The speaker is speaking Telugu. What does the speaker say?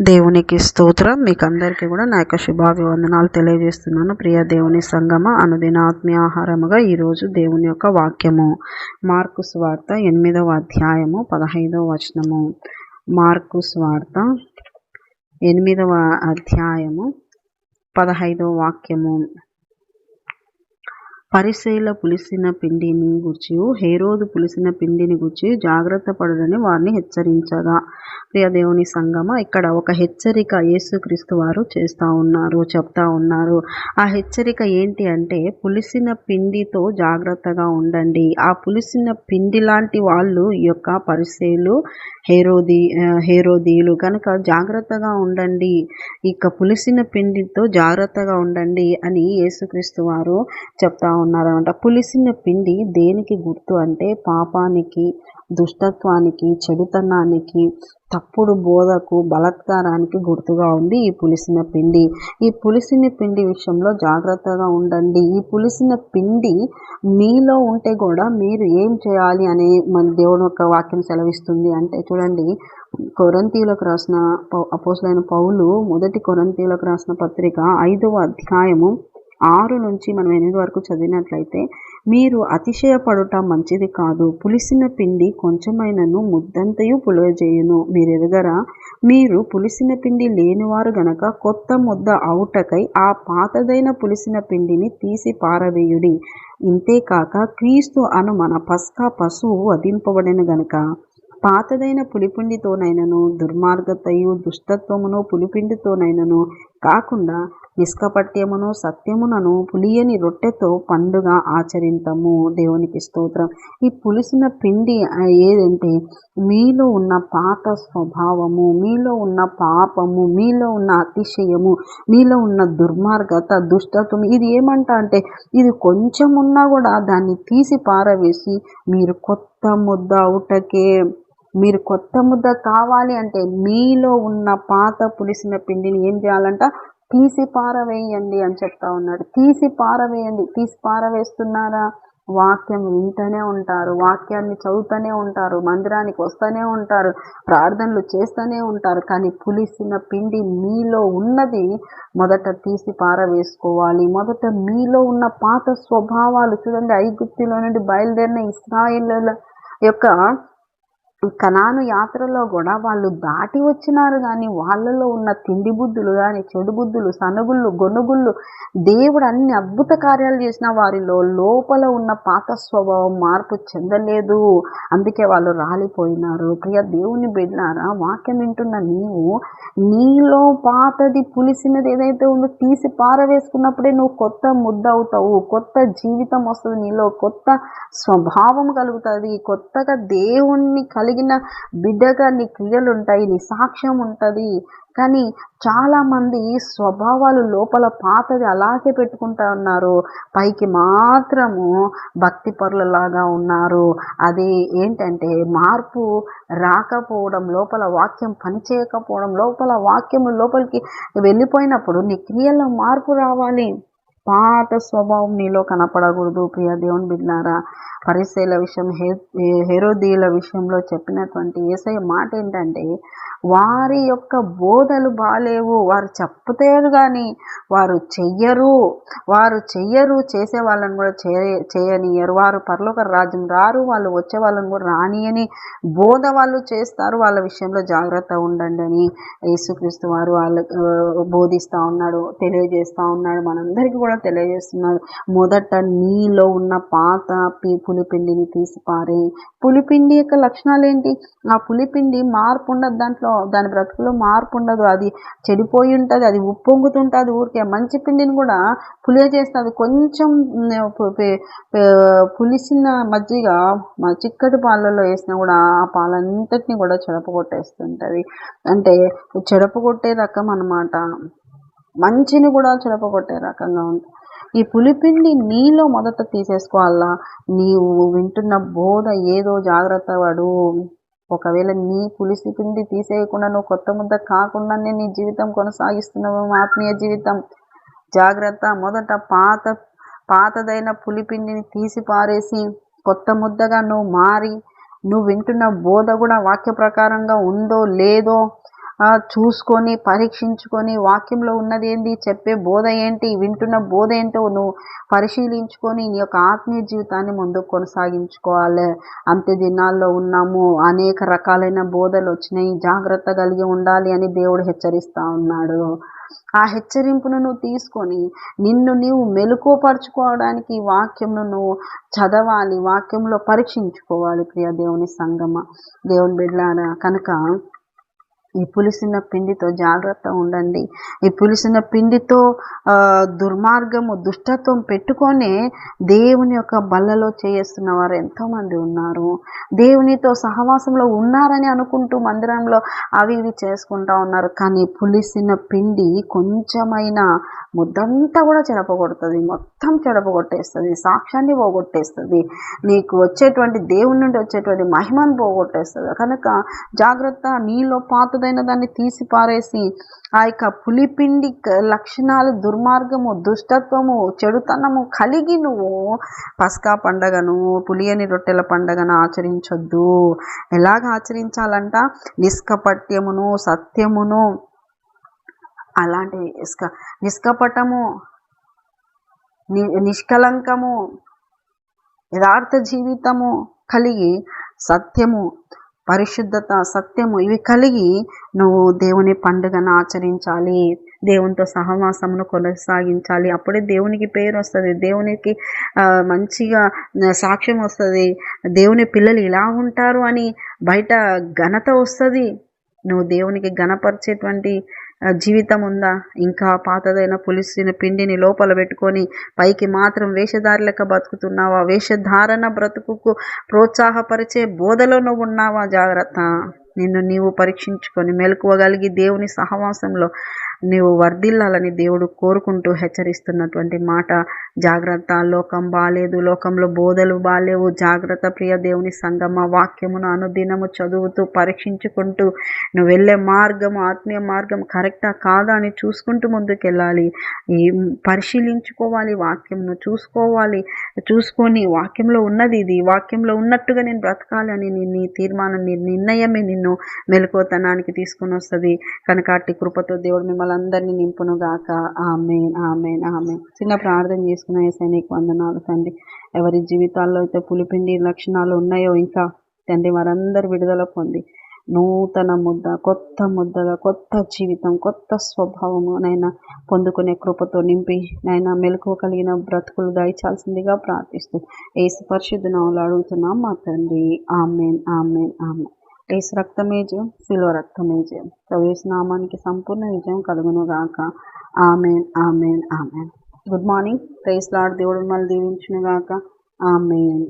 దేవునికి స్తోత్రం. మీకు అందరికీ కూడా నా యొక్క శుభాభివందనాలు తెలియజేస్తున్నాను. ప్రియ దేవుని సంగమ అనుదిన ఆత్మీయ ఆహారముగా ఈరోజు దేవుని యొక్క వాక్యము. మార్కు స్వార్త ఎనిమిదవ అధ్యాయము పదహైదవ వచనము. మార్కు స్వార్త ఎనిమిదవ అధ్యాయము పదహైదవ వాక్యము. పరిశైల పులిసిన పిండిని గుర్చి హేరోదు పులిసిన పిండిని గుర్చి జాగ్రత్త పడదని వారిని హెచ్చరించగా. ప్రియ దేవుని సంగమ. ఇక్కడ ఒక హెచ్చరిక యేసుక్రీస్తు వారు చేస్తూ ఉన్నారు చెప్తా ఉన్నారు. ఆ హెచ్చరిక ఏంటి అంటే పులిసిన పిండితో జాగ్రత్తగా ఉండండి. ఆ పులిసిన పిండి లాంటి వాళ్ళు ఈ యొక్క పరిశైలు హేరోది హేరోదీలు కనుక జాగ్రత్తగా ఉండండి. ఇక పులిసిన పిండితో జాగ్రత్తగా ఉండండి అని యేసుక్రీస్తు వారు చెప్తా ఉన్నారనమాట పులిసిన పిండి దేనికి గుర్తు అంటే పాపానికి దుష్టత్వానికి చెడుతనానికి తప్పుడు బోధకు బలత్కారానికి గుర్తుగా ఉంది ఈ పులిసిన పిండి. ఈ పులిసిన పిండి విషయంలో జాగ్రత్తగా ఉండండి. ఈ పులిసిన పిండి మీలో ఉంటే కూడా మీరు ఏం చేయాలి అనే మన దేవుని యొక్క వాక్యం సెలవిస్తుంది అంటే చూడండి కొరంతీలకు రాసిన అపోసులైన పౌలు మొదటి కొరంతీలకు రాసిన పత్రిక ఐదవ అధ్యాయము ఆరు నుంచి మనం ఎనిమిది వరకు చదివినట్లయితే మీరు అతిశయపడుట మంచిది కాదు. పులిసిన పిండి కొంచెమైనను ముద్దంతయు పులియజేయును మీరు ఎదుగరా మీరు పులిసిన పిండి లేనివారు గనక కొత్త ముద్ద అవుటకై ఆ పాతదైన పులిసిన పిండిని తీసి పారవేయుడి. ఇంతేకాక క్రీస్తు అను మన పస్కా పశువు వధింపబడిన గనక. పాతదైన పులిపిండితోనైనను దుర్మార్గతయు దుష్టత్వమును పులిపిండితోనైనను కాకుండా నిష్కపట్యమును సత్యమునను పులియని రొట్టెతో పండుగ ఆచరింతము. దేవునికి స్తోత్రం. ఈ పులిసిన పిండి ఏదంటే మీలో ఉన్న పాత స్వభావము మీలో ఉన్న పాపము మీలో ఉన్న అతిశయము మీలో ఉన్న దుర్మార్గత దుష్టత్వం ఇది ఏమంట అంటే ఇది కొంచెం ఉన్నా కూడా దాన్ని తీసి పారవేసి మీరు కొత్త ముద్ద అవుటకే మీరు కొత్త ముద్ద కావాలి అంటే మీలో ఉన్న పాత పులిసిన పిండిని ఏం చేయాలంట? తీసి పారవేయండి అని చెప్తా ఉన్నాడు. తీసి పారవేయండి. తీసి పారవేస్తున్నారా? వాక్యం వింటూనే ఉంటారు. వాక్యాన్ని చదువుతూనే ఉంటారు. మందిరానికి వస్తూనే ఉంటారు. ప్రార్థనలు చేస్తూనే ఉంటారు. కానీ పులిసిన పిండి మీలో ఉన్నది మొదట తీసి పారవేసుకోవాలి. మొదట మీలో ఉన్న పాత స్వభావాలు చూడండి. ఐగుప్తిలో నుండి బయలుదేరిన ఇస్రాయిల్ యొక్క కనాను యాత్రలో కూడా వాళ్ళు దాటి వచ్చినారు కానీ వాళ్ళలో ఉన్న తిండి బుద్ధులు కానీ చెడు బుద్ధులు సనుగుళ్ళు గొనుగుళ్ళు దేవుడు అన్ని అద్భుత కార్యాలు చేసిన వారిలో లోపల ఉన్న పాత స్వభావం మార్పు చెందలేదు. అందుకే వాళ్ళు రాలిపోయినారు. ప్రియ దేవుని బిడ్డారా వాక్యం వింటున్న నీవు నీలో పాతది పులిసినది ఏదైతే ఉందో తీసి పారవేసుకున్నప్పుడే నువ్వు కొత్త ముద్ద అవుతావు. కొత్త జీవితం వస్తుంది. నీలో కొత్త స్వభావం కలుగుతుంది. కొత్తగా దేవుణ్ణి కలిగి కలిగిన బిడ్డగా నీ క్రియలు ఉంటాయి నీ సాక్ష్యం ఉంటుంది. కానీ చాలామంది స్వభావాలు లోపల పాతది అలాగే పెట్టుకుంటా ఉన్నారు. పైకి మాత్రము భక్తి పరులలాగా ఉన్నారు. అది ఏంటంటే మార్పు రాకపోవడం లోపల వాక్యం పనిచేయకపోవడం లోపల వాక్యం లోపలికి వెళ్ళిపోయినప్పుడు నీ క్రియల్లో మార్పు రావాలి. పాత స్వభావం నీలో కనపడకూడదు ప్రియ దేవుని బిడ్డారా. పరిశీల విషయం హే హెరోదీల విషయంలో చెప్పినటువంటి ఏసయ్య మాట ఏంటంటే వారి యొక్క బోధలు బాలేవు వారు చెప్పుతారు కానీ వారు చెయ్యరు వారు చెయ్యరు చేసే వాళ్ళని కూడా చేయ చేయనియరు. వారు పరలోక రాజ్యం రారు వాళ్ళు వచ్చే వాళ్ళని కూడా రానియని బోధ వాళ్ళు చేస్తారు. వాళ్ళ విషయంలో జాగ్రత్త ఉండండి అని యేసుక్రీస్తు వారు వాళ్ళు బోధిస్తూ ఉన్నాడు తెలియజేస్తూ ఉన్నాడు మనందరికీ కూడా. తెలియజేస్తున్నాడు మొదట నీలో ఉన్న పాత పులిపిండిని తీసి పారే పులిపిండి యొక్క లక్షణాలు ఏంటి ఆ పులిపిండి మార్పు ఉండదు దాంట్లో. దాని బ్రతుకులో మార్పు ఉండదు అది చెడిపోయి ఉంటుంది అది ఉప్పొంగుతుంటుంది ఊరికే. మంచి పిండిని కూడా పులియ చేస్తుంది. కొంచెం పులిసిన మజ్జిగ చిక్కటి పాలలో వేసినా కూడా ఆ పాలంతటిని కూడా చెడపగొట్టేస్తుంటుంది అంటే చెడపగొట్టే రకం అనమాట మంచిని కూడా చిలపగొట్టే రకంగా ఉంటుంది ఈ పులిపిండి నీలో మొదట తీసేసుకోవాలా? నీవు వింటున్న బోధ ఏదో జాగ్రత్త వాడు ఒకవేళ నీ పులిసి పిండి తీసేయకుండా నువ్వు కొత్త ముద్ద కాకుండానే నీ జీవితం కొనసాగిస్తున్నావు ఆత్మీయ జీవితం. జాగ్రత్త. మొదట పాత పాతదైన పులిపిండిని తీసి పారేసి కొత్త ముద్దగా నువ్వు మారి నువ్వు వింటున్న బోధ కూడా వాక్య ప్రకారంగా ఉందో లేదో చూసుకొని పరీక్షించుకొని వాక్యంలో ఉన్నది ఏంది? చెప్పే బోధ ఏంటి? వింటున్న బోధ ఏంటో నువ్వు పరిశీలించుకొని నీ యొక్క ఆత్మీయ జీవితాన్ని ముందుకు కొనసాగించుకోవాలి. అంత్య దినాల్లో ఉన్నాము. అనేక రకాలైన బోధలు వచ్చినాయి. జాగ్రత్త కలిగి ఉండాలి అని దేవుడు హెచ్చరిస్తా ఉన్నాడు. ఆ హెచ్చరింపును నువ్వు తీసుకొని నిన్ను నీవు మెలుకోపరుచుకోవడానికి వాక్యంను నువ్వు చదవాలి. వాక్యంలో పరీక్షించుకోవాలి ప్రియ దేవుని సంగమ. దేవుని బిడ్డారా కనుక ఈ పులిసిన పిండితో జాగ్రత్త ఉండండి. ఈ పులిసిన పిండితో దుర్మార్గము దుష్టత్వం పెట్టుకొనే దేవుని యొక్క బల్లలో చేస్తున్న వారు ఎంతోమంది ఉన్నారు. దేవునితో సహవాసంలో ఉన్నారని అనుకుంటూ మందిరంలో అవి ఇవి చేసుకుంటా ఉన్నారు. కానీ పులిసిన పిండి కొంచెమైనా ముద్దంతా కూడా చెడపగొడుతుంది మొత్తం చెడపగొట్టేస్తుంది సాక్ష్యాన్ని పోగొట్టేస్తుంది. నీకు వచ్చేటువంటి దేవుని నుండి వచ్చేటువంటి మహిమను పోగొట్టేస్తుంది. కనుక జాగ్రత్త నీలో పాతదైన దాన్ని తీసి పారేసి ఆ యొక్క పులిపిండి లక్షణాలు దుర్మార్గము దుష్టత్వము చెడుతనము కలిగి నువ్వు పస్కా పండగను పులియని రొట్టెల పండగను ఆచరించొద్దు. ఎలాగ ఆచరించాలంట? నిష్కపట్యమును సత్యమును అలాంటి నిష్క నిష్కపటము నిష్కలంకము యథార్థ జీవితము కలిగి సత్యము పరిశుద్ధత సత్యము ఇవి కలిగి నువ్వు దేవుని పండుగను ఆచరించాలి. దేవునితో సహవాసమును కొనసాగించాలి. అప్పుడే దేవునికి పేరు వస్తుంది. దేవునికి మంచిగా సాక్ష్యం వస్తుంది. దేవుని పిల్లలు ఇలా ఉంటారు అని బయట ఘనత వస్తుంది. నువ్వు దేవునికి ఘనపరిచేటువంటి జీవితం ఉందా ఇంకా పాతదైన పులిసిన పిండిని లోపల పెట్టుకొని పైకి మాత్రం వేషధారి బతుకుతున్నావా? వేషధారణ బ్రతుకుకు ప్రోత్సాహపరిచే బోధలో నువ్వు ఉన్నావా? జాగ్రత్త. నిన్ను నీవు పరీక్షించుకొని మెలకువగలిగి దేవుని సహవాసంలో నీవు వర్ధిల్లాలని దేవుడు కోరుకుంటూ హెచ్చరిస్తున్నటువంటి మాట. జాగ్రత్త లోకం బాలేదు లోకంలో బోధలు బాలేవు. జాగ్రత్త ప్రియ దేవుని సంగమ వాక్యమును అనుదినము చదువుతూ పరీక్షించుకుంటూ నువ్వు వెళ్ళే మార్గం ఆత్మీయ మార్గం కరెక్టా కాదా అని చూసుకుంటూ ముందుకెళ్ళాలి. ఈ పరిశీలించుకోవాలి వాక్యంను చూసుకోవాలి. చూసుకొని వాక్యంలో ఉన్నది ఇది. వాక్యంలో ఉన్నట్టుగా నేను బ్రతకాలి అని నీ తీర్మానం నీ నిర్ణయమే నిన్ను మెలకువతనానికి తీసుకుని వస్తుంది. కనుక అట్టి కృపతో దేవుడు మిమ్మల్ని వాళ్ళందరినీ నింపునుగాక. ఆమెన్ ఆమెన్ ఆమె చిన్న ప్రార్థన చేసుకున్న సైనిక వందనాలు తండ్రి. ఎవరి జీవితాల్లో అయితే పులిపిండి లక్షణాలు ఉన్నాయో ఇంకా తండ్రి వారందరు విడుదల పొంది. నూతన ముద్ద కొత్త ముద్దగా కొత్త జీవితం కొత్త స్వభావము నైనా పొందుకునే కృపతో నింపి నైనా మెలకు కలిగిన బ్రతుకులు దయచాల్సిందిగా ప్రార్థిస్తూ ఏసు పరిశుద్ధ అడుగుతున్నాం మా తండ్రి. Amen amen amen. ఏసు రక్తమే జయం శిలువ రక్తమే జయం. ప్రవేశనామానికి సంపూర్ణ విజయం కలుగును గాక. Amen amen amen. Good morning. Praise lord దేవుడు మళ్ళీ దీవించును గాక. ఆమెన్.